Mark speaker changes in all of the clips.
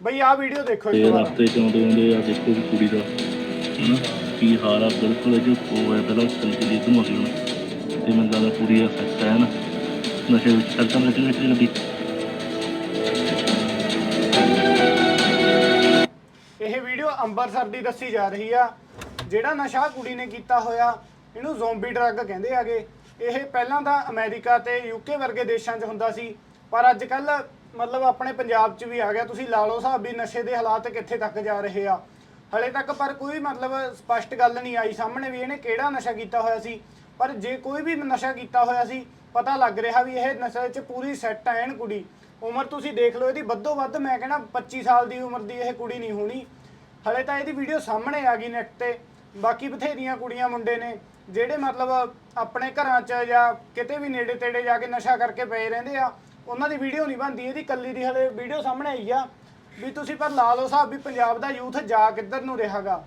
Speaker 1: ਬਈ ਆਹ ਵੀਡੀਓ ਦੇਖੋ
Speaker 2: ਤੇ
Speaker 1: ਇੱਕ ਵਾਰ
Speaker 2: ਰਸਤੇ ਚ ਆਉਂਦੇ ਆਉਂਦੇ ਆ ਦੇਖੋ ਵੀ ਕੁੜੀ ਦਾ ਹਨਾ? ਕੀ ਹਾਲ ਆ? ਬਿਲਕੁਲ ਜੋ ਕੋ ਹੈ ਪਹਿਲਾਂ ਚੱਲ ਕੇ ਦੀ ਧਮਕ ਹੁਣ। ਤੇ ਮੈਨੂੰ ਲੱਗਦਾ ਕੁੜੀ ਦਾ ਸੱਚ ਹੈ ਨਾ ਨਸ਼ੇ ਵਿੱਚ ਚੱਲਦਾ ਵਿੱਚ ਵਿੱਚ ਲੱਗੀ।
Speaker 1: ਇਹ ਵੀਡੀਓ ਅੰਮ੍ਰਿਤਸਰ ਦੀ ਦੱਸੀ ਜਾ ਰਹੀ ਆ ਜਿਹੜਾ ਨਸ਼ਾ ਕੁੜੀ ਨੇ ਕੀਤਾ ਹੋਇਆ ਇਹਨੂੰ ਜ਼ੋਂਬੀ ਡਰੱਗ ਕਹਿੰਦੇ ਆਗੇ ਇਹ ਪਹਿਲਾਂ ਤਾਂ ਅਮਰੀਕਾ ਤੇ ਯੂਕੇ ਵਰਗੇ ਦੇਸ਼ਾਂ 'ਚ ਹੁੰਦਾ ਸੀ ਪਰ ਅੱਜ ਕੱਲ ਮਤਲਬ ਆਪਣੇ ਪੰਜਾਬ 'ਚ ਵੀ ਆ ਗਿਆ, ਤੁਸੀਂ ਲਾ ਲਓ ਹਿਸਾਬ ਵੀ ਨਸ਼ੇ ਦੇ ਹਾਲਾਤ ਕਿੱਥੇ ਤੱਕ ਜਾ ਰਹੇ ਆ। ਹਲੇ ਤੱਕ ਪਰ ਕੋਈ ਮਤਲਬ ਸਪਸ਼ਟ ਗੱਲ ਨਹੀਂ ਆਈ ਸਾਹਮਣੇ ਵੀ ਇਹਨੇ ਕਿਹੜਾ ਨਸ਼ਾ ਕੀਤਾ ਹੋਇਆ ਸੀ। ਪਰ ਜੇ ਕੋਈ ਵੀ ਨਸ਼ਾ ਕੀਤਾ ਹੋਇਆ ਸੀ, ਪਤਾ ਲੱਗ ਰਿਹਾ ਵੀ ਇਹ ਨਸ਼ੇ 'ਚ ਪੂਰੀ ਸੈੱਟ ਐਨ ਕੁੜੀ। ਉਮਰ ਤੁਸੀਂ ਦੇਖ ਲਓ ਇਹਦੀ ਵੱਧੋ ਵੱਧ ਮੈਂ ਕਹਿੰਦਾ 25 ਸਾਲ ਦੀ ਉਮਰ ਦੀ ਇਹ ਕੁੜੀ ਨਹੀਂ ਹੋਣੀ। ਹਲੇ ਤਾਂ ਇਹਦੀ ਵੀਡੀਓ ਸਾਹਮਣੇ ਆ ਗਈ ਨੈਟ ਤੇ। ਬਾਕੀ ਬਥੇਰੀਆਂ ਕੁੜੀਆਂ ਮੁੰਡੇ ਨੇ, ਜਿਹੜੇ ਮਤਲਬ ਆਪਣੇ ਘਰਾਂ 'ਚ ਜਾਂ ਕਿਤੇ ਵੀ ਨੇੜੇ ਤੇੜੇ ਜਾ ਕੇ ਨਸ਼ਾ ਕਰਕੇ ਪਏ ਰਹਿੰਦੇ ਆ। ਉਹਨਾਂ ਦੀ ਵੀਡੀਓ ਨਹੀਂ ਬਣਦੀ, ਇਹਦੀ ਕੱਲੀ ਦੀ ਹਲੇ ਵੀਡੀਓ ਸਾਹਮਣੇ ਆਈ ਆ ਵੀ ਤੁਸੀਂ ਪਰ ਲਾ ਲਓ ਸਾਹਿਬ ਵੀ ਪੰਜਾਬ ਦਾ ਯੂਥ ਜਾ ਕਿੱਧਰ ਨੂੰ ਰਿਹਾਗਾ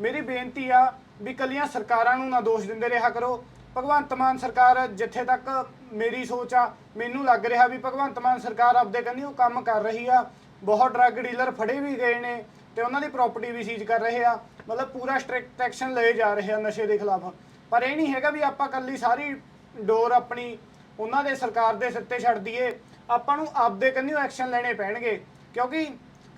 Speaker 1: ਮੇਰੀ ਬੇਨਤੀ ਆ ਵੀ ਕੱਲੀਆਂ ਸਰਕਾਰਾਂ ਨੂੰ ਨਾ ਦੋਸ਼ ਦਿੰਦੇ ਰਿਹਾ ਕਰੋ। ਭਗਵੰਤ ਮਾਨ ਸਰਕਾਰ ਜਿੱਥੇ ਤੱਕ ਮੇਰੀ ਸੋਚ ਆ, ਮੈਨੂੰ ਲੱਗ ਰਿਹਾ ਵੀ ਭਗਵੰਤ ਮਾਨ ਸਰਕਾਰ ਆਪਦੇ ਕੰਨੀ ਉਹ ਕੰਮ ਕਰ ਰਹੀ ਆ। ਬਹੁਤ ਡਰੱਗ ਡੀਲਰ ਫੜੇ ਵੀ ਗਏ ਨੇ ਤੇ ਉਹਨਾਂ ਦੀ ਪ੍ਰਾਪਰਟੀ ਵੀ ਸੀਜ਼ ਕਰ ਰਹੇ ਆ। ਮਤਲਬ ਪੂਰਾ ਸਟ੍ਰਿਕਟ ਐਕਸ਼ਨ ਲਏ ਜਾ ਰਹੇ ਆ ਨਸ਼ੇ ਦੇ ਖਿਲਾਫ। ਪਰ ਇਹ ਨਹੀਂ ਹੈਗਾ ਵੀ ਆਪਾਂ ਕੱਲੀ ਸਾਰੀ ਡੋਰ ਆਪਣੀ ਉਹਨਾਂ ਦੇ ਸਰਕਾਰ ਦੇ ਸਿਰ ਤੇ ਛੱਡ ਦਈਏ, ਆਪਾਂ ਨੂੰ ਆਪਦੇ ਕੰਨਿਓ ਐਕਸ਼ਨ ਲੈਣੇ ਪੈਣਗੇ। ਕਿਉਂਕਿ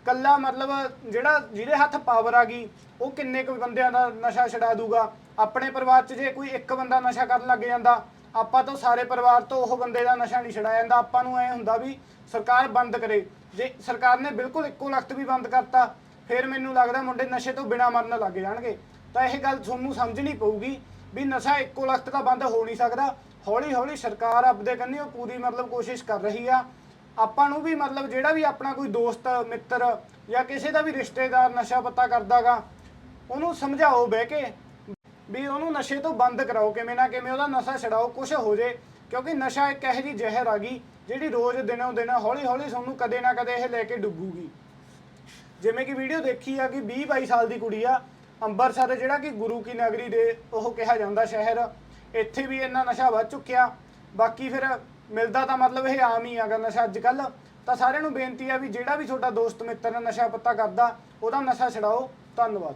Speaker 1: ਕੱਲਾ ਮਤਲਬ ਜਿਹੜਾ ਜਿਹਦੇ ਹੱਥ ਪਾਵਰ ਆ ਗਈ, ਉਹ ਕਿੰਨੇ ਕੁ ਬੰਦਿਆਂ ਦਾ ਨਸ਼ਾ ਛਡਾ ਦੂਗਾ? ਆਪਣੇ ਪਰਿਵਾਰ 'ਚ ਜੇ ਕੋਈ ਇੱਕ ਬੰਦਾ ਨਸ਼ਾ ਕਰਨ ਲੱਗ ਜਾਂਦਾ, ਆਪਾਂ ਤੋਂ ਸਾਰੇ ਪਰਿਵਾਰ ਤੋਂ ਉਹ ਬੰਦੇ ਦਾ ਨਸ਼ਾ ਨਹੀਂ ਛਡਾਇਆ ਜਾਂਦਾ। ਆਪਾਂ ਨੂੰ ਐ ਹੁੰਦਾ ਵੀ ਸਰਕਾਰ ਬੰਦ ਕਰੇ। ਜੇ ਸਰਕਾਰ ਨੇ ਬਿਲਕੁਲ ਇੱਕੋ ਲਖਤ ਵੀ ਬੰਦ ਕਰਤਾ, ਫਿਰ ਮੈਨੂੰ ਲੱਗਦਾ ਮੁੰਡੇ ਨਸ਼ੇ ਤੋਂ ਬਿਨਾ ਮਰਨ ਲੱਗ ਜਾਣਗੇ। ਤਾਂ ਇਹ ਗੱਲ ਤੁਹਾਨੂੰ ਸਮਝਣੀ ਪਊਗੀ ਵੀ ਨਸ਼ਾ ਇੱਕੋ ਲਖਤ ਤਾਂ ਬੰਦ ਹੋ ਨਹੀਂ ਸਕਦਾ। ਹੌਲੀ ਹੌਲੀ ਸਰਕਾਰ ਆਪਦੇ ਕੰਨੀ ਉਹ ਪੂਰੀ ਮਤਲਬ ਕੋਸ਼ਿਸ਼ ਕਰ ਰਹੀ ਆ। ਆਪਾਂ ਨੂੰ ਵੀ ਮਤਲਬ ਜਿਹੜਾ ਵੀ ਆਪਣਾ ਕੋਈ ਦੋਸਤ, ਮਿੱਤਰ ਜਾਂ ਕਿਸੇ ਦਾ ਵੀ ਰਿਸ਼ਤੇਦਾਰ ਨਸ਼ਾ ਪੱਤਾ ਕਰਦਾਗਾ, ਉਹਨੂੰ ਸਮਝਾਓ ਬਹਿ ਕੇ ਵੀ ਉਹਨੂੰ ਨਸ਼ੇ ਤੋਂ ਬੰਦ ਕਰਾਓ, ਕਿਵੇਂ ਨਾ ਕਿਵੇਂ ਉਹਦਾ ਨਸ਼ਾ ਛਡਾਓ ਕੁਝ ਹੋ ਜੇ। ਕਿਉਂਕਿ ਨਸ਼ਾ ਇੱਕ ਇਹੋ ਜਿਹੀ ਜ਼ਹਿਰ ਆ ਗਈ ਜਿਹੜੀ ਰੋਜ਼ ਦਿਨੋਂ ਦਿਨ ਹੌਲੀ ਹੌਲੀ ਤੁਹਾਨੂੰ ਕਦੇ ਨਾ ਕਦੇ ਇਹ ਲੈ ਕੇ ਡੁੱਬੂਗੀ। ਜਿਵੇਂ ਕਿ ਵੀਡੀਓ ਦੇਖੀ ਆ ਕਿ 20 22 ਸਾਲ ਦੀ ਕੁੜੀ ਆ ਅੰਮ੍ਰਿਤਸਰ ਜਿਹੜਾ ਕਿ ਗੁਰੂ ਕੀ ਨਗਰੀ ਦੇ ਉਹ ਕਿਹਾ ਜਾਂਦਾ ਸ਼ਹਿਰ, ਇੱਥੇ ਵੀ ਇੰਨਾ ਨਸ਼ਾ ਵੱਧ ਚੁੱਕਿਆ। ਬਾਕੀ ਫਿਰ ਮਿਲਦਾ ਤਾਂ ਮਤਲਬ ਇਹ ਆਮ ਹੀ ਆਗਾ ਨਸ਼ਾ ਅੱਜ ਕੱਲ ਤਾਂ ਸਾਰਿਆਂ ਨੂੰ ਬੇਨਤੀ ਆ ਵੀ ਜਿਹੜਾ ਵੀ ਤੁਹਾਡਾ ਦੋਸਤ, ਮਿੱਤਰ ਨਸ਼ਾ ਪੱਤਾ ਕਰਦਾ, ਉਹਦਾ ਨਸ਼ਾ ਛਡਾਓ। ਧੰਨਵਾਦ।